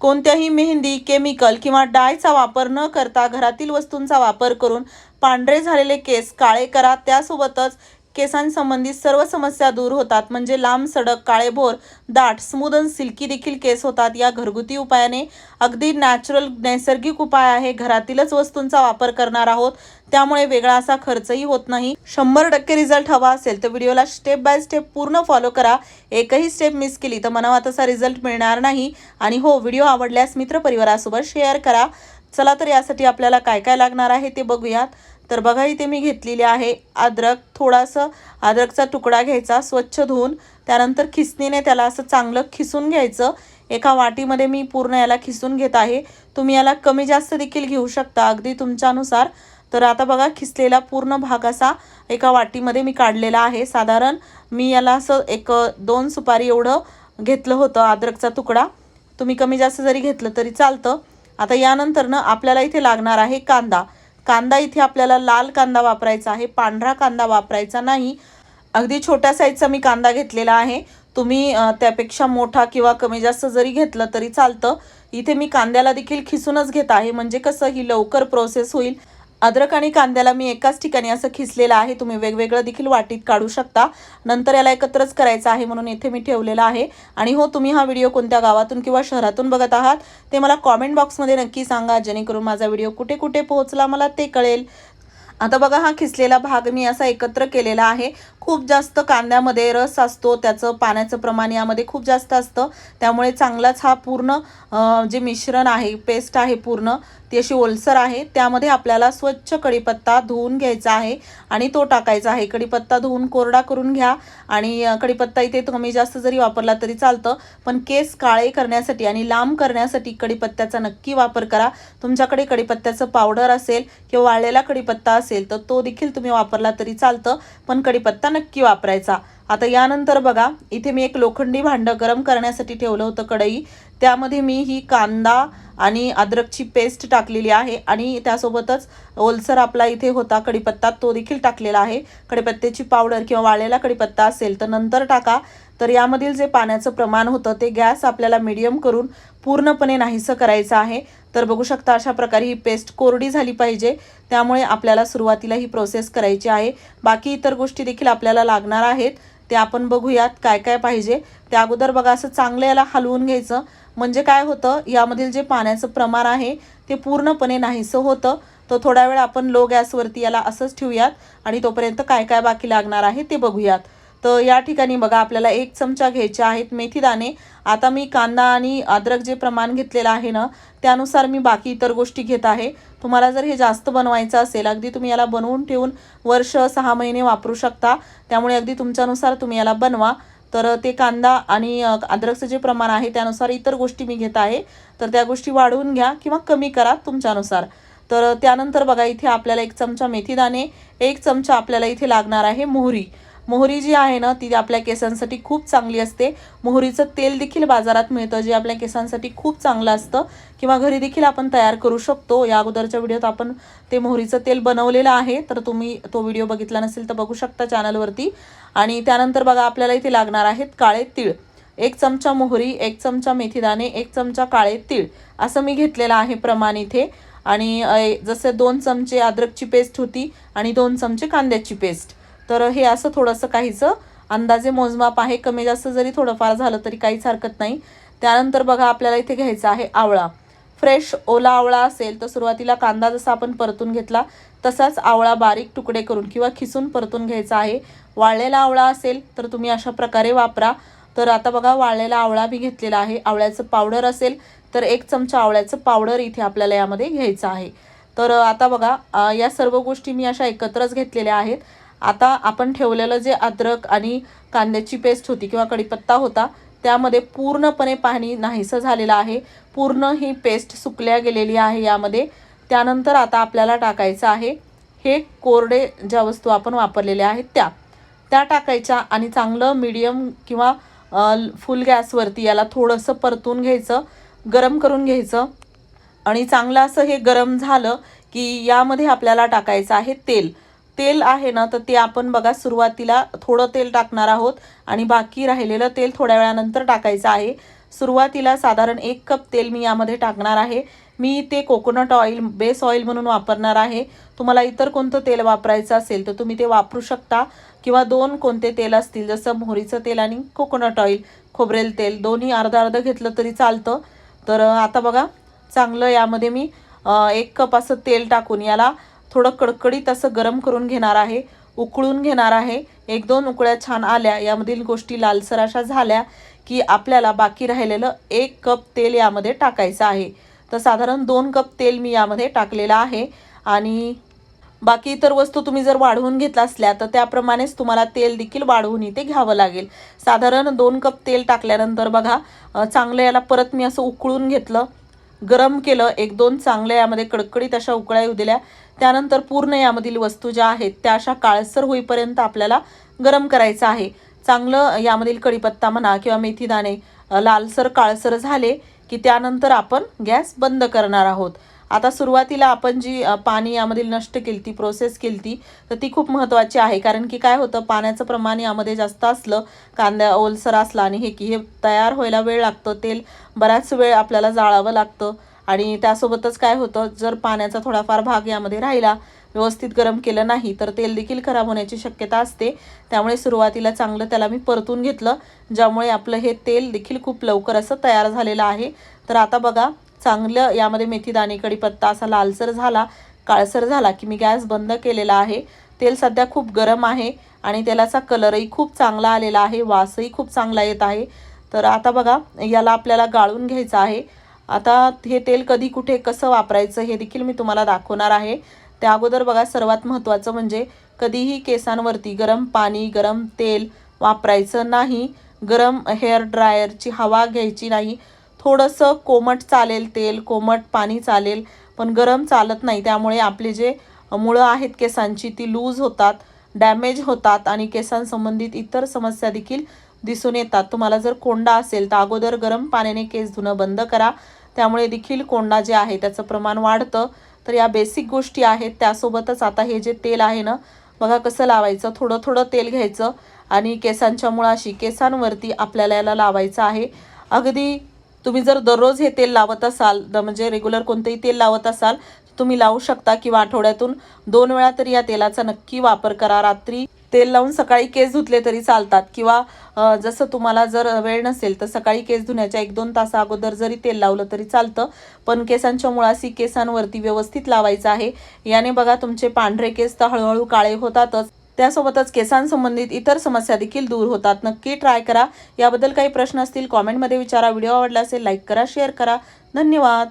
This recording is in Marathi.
कोणत्याही मेहंदी केमिकल किंवा डायचा वापर न करता घरातील वस्तूंचा वापर करून पांढरे झालेले केस काळे करा. त्यासोबतच केसांसंबंधित सर्व समस्या दूर होतात. म्हणजे लांब सडक काळेभोर दाट स्मूद आणि सिल्की देखील केस होतात. या घरगुती उपायाने अगदी नॅचरल नैसर्गिक उपाय आहे. घरातीलच वस्तूंचा वापर करणार आहोत. त्यामुळे वेगळा असा खर्चही होत नाही. शंभर टक्के रिझल्ट हवा असेल तर व्हिडिओला स्टेप बाय स्टेप पूर्ण फॉलो करा. एकही स्टेप मिस केली तर मनावा तसा रिझल्ट मिळणार नाही. आणि हो व्हिडिओ आवडल्यास मित्रपरिवारासोबत शेअर करा. चला तर यासाठी आपल्याला काय काय लागणार आहे ते बघूयात. तर बघा इथे मी घेतलेली आहे. अद्रक थोडासा अद्रकचा तुकडा घ्यायचा स्वच्छ धुवून. त्यानंतर खिसणीने त्याला असं चांगलं खिसून घ्यायचं. एका वाटीमध्ये मी पूर्ण याला खिसून घेत आहे. तुम्ही याला कमी जास्त देखील घेऊ शकता अगदी तुमच्यानुसार. तर आता बघा खिसलेला पूर्ण भाग असा एका वाटीमध्ये मी काढलेला आहे. साधारण मी याला असं एक दोन सुपारी एवढं घेतलं होतं अद्रकचा तुकडा. तुम्ही कमी जास्त जरी घेतलं तरी चालतं. आता यानंतर ना आपल्याला इथे लागणार आहे कांदा. कांदा इथे आपल्याला लाल कांदा वापरायचा आहे पांढरा कांदा वापरायचा नाही. अगदी छोट्या साईजचा मी कांदा घेतलेला आहे. तुम्ही त्यापेक्षा मोठा किंवा कमी जास्त जरी घेतलं तरी चालतं. इथे मी कांद्याला देखील खिसूनच घेत आहे. म्हणजे कसं ही लवकर प्रोसेस होईल. अद्रक आणि कांद्याला मी एकाच ठिकाणी असं खिसलेलं आहे. तुम्ही वेगवेगळं देखील वाटीत काढू शकता. नंतर याला एकत्रच करायचं आहे म्हणून इथे मी ठेवलेलं आहे. आणि हो तुम्ही हा व्हिडिओ कोणत्या गावातून किंवा शहरातून बघत आहात ते मला कॉमेंट बॉक्समध्ये नक्की सांगा. जेणेकरून माझा व्हिडिओ कुठे कुठे पोहोचला मला ते कळेल. आता बघा हा खिसलेला भाग मी असा एकत्र केलेला आहे. खूप जास्त कांद्यामध्ये रस असतो त्याचं पाण्याचं प्रमाण यामध्ये खूप जास्त असतं. त्यामुळे चांगलाच हा पूर्ण जे मिश्रण आहे पेस्ट आहे पूर्ण ती अशी ओलसर आहे. त्यामध्ये आपल्याला स्वच्छ कढीपत्ता धुवून घ्यायचा आहे आणि तो टाकायचा आहे. कढीपत्ता धुवून कोरडा करून घ्या आणि कढीपत्ता इथे कमी जास्त जरी वापरला तरी चालतं पण केस काळे करण्यासाठी आणि लांब करण्यासाठी कढीपत्त्याचा नक्की वापर करा. तुमच्याकडे कढीपत्त्याचं पावडर असेल किंवा वाळलेला कढीपत्ता असेल तर तो देखील तुम्ही वापरला तरी चालतं पण कढीपत्ता नक्की वापरायचा. आता यानंतर बघा इथे मी एक लोखंडी भांडं गरम करण्यासाठी ठेवलं होतं कढई. त्यामध्ये मी ही कांदा आणि अद्रकची पेस्ट टाकलेली आहे आणि त्यासोबतच ओलसर आपला इथे होता कढीपत्ता तो देखील टाकलेला आहे. कढीपत्त्याची पावडर किंवा वाळलेला कढीपत्ता असेल तर नंतर टाका. तर यामधील जे पाण्याचं प्रमाण होतं ते गॅस आपल्याला मिडियम करून पूर्णपणे नाहीसं करायचं आहे. तर बघू शकता अशा प्रकारे ही पेस्ट कोरडी झाली पाहिजे. त्यामुळे आपल्याला सुरुवातीला ही प्रोसेस करायची आहे. बाकी इतर गोष्टी देखील आपल्याला लागणार आहेत. ते आपण बघूयात काय काय पाहिजे. त्या अगोदर बघा असं चांगलं याला हलवून घ्यायचं. म्हणजे काय होतं यामधील जे पाण्याचं प्रमाण आहे ते पूर्णपणे नाहीसं होतं. तर थोडा वेळ आपण लो गॅसवरती याला असंच ठेवूयात. आणि तोपर्यंत काय काय बाकी लागणार आहे ते बघूयात. तर या ठिकाणी बघा आपल्याला एक चमचा घ्यायचे आहेत मेथीदाणे. आता मी कांदा आणि अद्रक जे प्रमाण घेतलेलं आहे ना त्यानुसार मी बाकी इतर गोष्टी घेत आहे. तुम्हाला जर हे जास्त बनवायचं असेल अगदी तुम्ही याला बनवून ठेवून वर्ष सहा महिने वापरू शकता. त्यामुळे अगदी तुमच्यानुसार तुम्ही याला बनवा. तर ते कांदा आणि अद्रकचं जे प्रमाण आहे त्यानुसार इतर गोष्टी मी घेत आहे. तर त्या गोष्टी वाढवून घ्या किंवा कमी करा तुमच्यानुसार. तर त्यानंतर बघा इथे आपल्याला एक चमचा मेथीदाणे एक चमचा आपल्याला इथे लागणार आहे मोहरी. मोहरी जी आहे ना ती आपल्या केसांसाठी खूप चांगली असते. मोहरीचं तेल देखील बाजारात मिळतं जे आपल्या केसांसाठी खूप चांगलं असतं किंवा घरी देखील आपण तयार करू शकतो. या अगोदरच्या व्हिडिओत आपण ते मोहरीचं तेल बनवलेलं आहे तर तुम्ही तो व्हिडिओ बघितला नसेल तर बघू शकता चॅनलवरती. आणि त्यानंतर बघा आपल्याला इथे लागणार आहेत काळे तीळ. एक चमचा मोहरी एक चमचा मेथीदाणे एक चमचा काळे तीळ. असं मी घेतलेलं आहे प्रमाण इथे. आणि जसे दोन चमचे अद्रकची पेस्ट होती आणि दोन चमचे कांद्याची पेस्ट तर हे असं थोडंसं काहीचं अंदाजे मोजमाप आहे. कमी जास्त जरी थोडंफार झालं तरी काहीच हरकत नाही. त्यानंतर बघा आपल्याला इथे घ्यायचा आहे आवळा. फ्रेश ओला आवळा असेल तर सुरुवातीला कांदा जसा आपण परतून घेतला तसाच आवळा बारीक तुकडे करून किंवा खिसून परतून घ्यायचा आहे. वाळलेला आवळा असेल तर तुम्ही अशा प्रकारे वापरा. तर आता बघा वाळलेला आवळा मी घेतलेला आहे. आवळ्याचं पावडर असेल तर एक चमचा आवळ्याचं पावडर इथे आपल्याला यामध्ये घ्यायचं आहे. तर आता बघा या सर्व गोष्टी मी अशा एकत्रच घेतलेल्या आहेत. आता आपण ठेवलेलं जे अद्रक आणि कांद्याची पेस्ट होती किंवा कढीपत्ता होता त्यामध्ये पूर्णपणे पाणी नाहीसं झालेलं आहे. पूर्ण ही पेस्ट सुकल्या गेलेली आहे यामध्ये. त्यानंतर आता आपल्याला टाकायचं आहे हे कोरडे ज्या वस्तू आपण वापरलेल्या आहेत त्या. त्या टाकायच्या आणि चांगलं मीडियम किंवा फुल गॅसवरती याला थोडंसं परतून घ्यायचं गरम करून घ्यायचं. आणि चांगलं असं हे गरम झालं की यामध्ये आपल्याला टाकायचं आहे तेल. तेल आहे ना तर ते आपण बघा सुरुवातीला थोडं तेल टाकणार आहोत आणि बाकी राहिलेलं तेल थोड्या वेळानंतर टाकायचं आहे. सुरुवातीला साधारण एक कप तेल मी यामध्ये टाकणार आहे. मी ते कोकोनट ऑइल बेस ऑइल म्हणून वापरणार आहे. तुम्हाला इतर कोणतं तेल वापरायचं असेल तर तुम्ही ते वापरू शकता. किंवा दोन कोणते तेल असतील जसं मोहरीचं तेल आणि कोकोनट ऑइल खोबरेल तेल दोन्ही अर्ध अर्ध घेतलं तरी चालतं. तर आता बघा चांगलं यामध्ये मी एक कप असं तेल टाकून याला थोडं कडकडीत असं गरम करून घेणार आहे उकळून घेणार आहे. एक दोन उकळ्या छान आल्या. यामधील गोष्टी लालसर अशा झाल्या की आपल्याला बाकी राहिलेलं एक कप तेल यामध्ये टाकायचं आहे. तर साधारण दोन कप तेल मी यामध्ये टाकलेलं आहे. आणि बाकी इतर वस्तू तुम्ही जर वाढवून घेतला असल्या तर त्याप्रमाणेच तुम्हाला तेल देखील वाढवून इथे घ्यावं लागेल. साधारण दोन कप तेल टाकल्यानंतर बघा चांगलं याला परत मी असं उकळून घेतलं. गरम केलं एक दोन चांगल्या यामध्ये कडकडीत अशा उकळ्या येऊ दिल्या. त्यानंतर पूर्ण यामधील वस्तू ज्या आहेत त्या अशा काळसर होईपर्यंत आपल्याला गरम करायचं आहे. चांगलं यामधील कढीपत्ता म्हणा किंवा मेथीदाणे लालसर काळसर झाले की त्यानंतर आपण गॅस बंद करणार आहोत. आता सुरुवातीला आपण जी पाणी यामधील नष्ट केली ती प्रोसेस केली ती तर ती खूप महत्त्वाची आहे. कारण की काय होतं पाण्याचं प्रमाण यामध्ये जास्त असलं कांद्या ओलसर असला आणि हे की हे तयार व्हायला वेळ लागतो. तेल बराच वेळ आपल्याला जाळावं लागतं. आणि त्यासोबतच काय होतं जर पाण्याचा थोडाफार भाग यामध्ये राहिला व्यवस्थित गरम केलं नाही तर तेल देखील खराब होण्याची शक्यता असते. त्यामुळे सुरुवातीला चांगलं त्याला मी परतून घेतलं ज्यामुळे आपलं हे तेल देखील खूप लवकर असं तयार झालेलं आहे. तर आता बघा चांगलं यामध्ये मेथी दाणे कढीपत्ता असा लालसर झाला काळसर झाला की मी गॅस बंद केलेला आहे. तेल सध्या खूप गरम आहे आणि तेलाचा कलरही खूप चांगला आलेला आहे वासही खूप चांगला येत आहे. तर आता बघा याला आपल्याला गाळून घ्यायचं आहे. आता हे तेल कधी कुठे कसं वापरायचं हे देखील मी तुम्हाला दाखवणार आहे. त्या अगोदर बघा सर्वात महत्त्वाचं म्हणजे कधीही केसांवरती गरम पाणी गरम तेल वापरायचं नाही. गरम हेअर ड्रायरची हवा घ्यायची नाही. थोडंसं कोमट चालेल तेल कोमट पाणी चालेल पण गरम चालत नाही. त्यामुळे आपले जे मुळं आहेत केसांची ती लूज होतात डॅमेज होतात आणि केसांसंबंधित इतर समस्या देखील दिसून येतात. तुम्हाला जर कोंडा असेल तर अगोदर गरम पाण्याने केस धुणं बंद करा. त्यामुळे देखील कोंडा जे आहे त्याचं प्रमाण वाढतं. तर या बेसिक गोष्टी आहेत त्यासोबतच आता हे जे तेल आहे ना बघा कसं लावायचं? थोडं थोडं तेल घ्यायचं आणि केसांच्या मुळाशी केसांवरती आपल्याला याला लावायचं आहे. अगदी तुम्ही जर दररोज हे तेल लावत असाल द म्हणजे रेग्युलर कोणतंही तेल लावत असाल तर तुम्ही लावू शकता किंवा आठवड्यातून दोन वेळा तरी या तेलाचा नक्की वापर करा. रात्री तेल लावून सकाळी केस धुतले तरी चालतात किंवा जसं तुम्हाला जर वेळ नसेल तर सकाळी केस धुण्याच्या एक दोन तासा अगोदर जरी तेल लावलं तरी चालतं. पण केसांच्या मुळाशी केसांवरती व्यवस्थित लावायचं आहे. याने बघा तुमचे पांढरे केस तर हळूहळू काळे होतातच. त्यासोबतच केसांसंबंधित इतर समस्या देखील दूर होतात. नक्की ट्राय करा. याबद्दल काही प्रश्न असतील कॉमेंटमध्ये विचारा. व्हिडिओ आवडला असेल लाईक करा शेअर करा. धन्यवाद.